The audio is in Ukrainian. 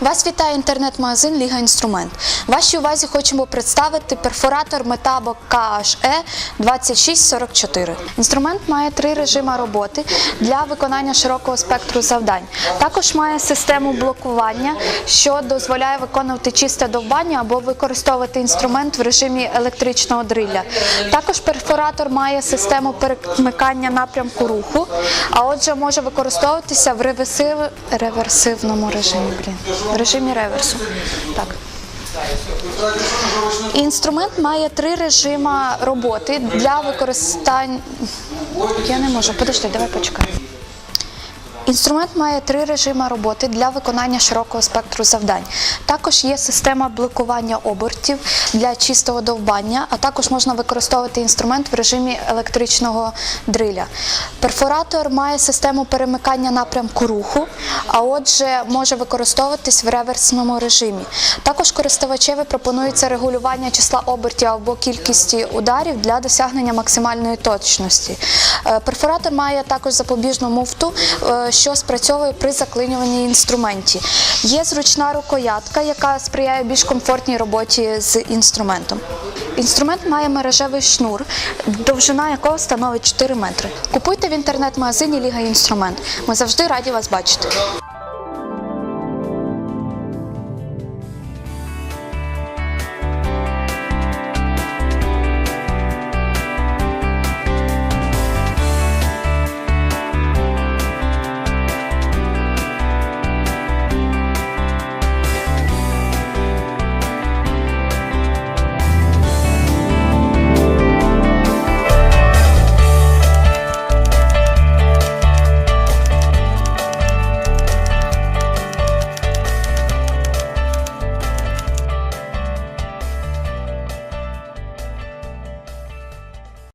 Вас вітає інтернет-магазин Ліга Інструмент. Вашій увазі хочемо представити перфоратор Metabo KHE 2644. Інструмент має три режими роботи для виконання широкого спектру завдань. Також має систему блокування, що дозволяє виконувати чисте довбання або використовувати інструмент в режимі електричного дриля. Також перфоратор має систему перемикання напрямку руху, а отже може використовуватися в реверсив- реверсивному режимі. В режимі реверсу. Так. Інструмент має три режими роботи для використання. Я не можу, подожди, давай почекай. Інструмент має три режими роботи для виконання широкого спектру завдань. Також є система блокування обертів для чистого довбання, а також можна використовувати інструмент в режимі електричного дриля. Перфоратор має систему перемикання напрямку руху, а отже може використовуватись в реверсному режимі. Також користувачеві пропонується регулювання числа обертів або кількості ударів для досягнення максимальної точності. Е, Перфоратор має також запобіжну муфту, е, що спрацьовує при заклинюванні інструменті. Є зручна рукоятка, яка сприяє більш комфортній роботі з інструментом. Інструмент має мережевий шнур, довжина якого становить 4 метри. Купуйте в інтернет-магазині Ліга Інструмент. Ми завжди раді вас бачити.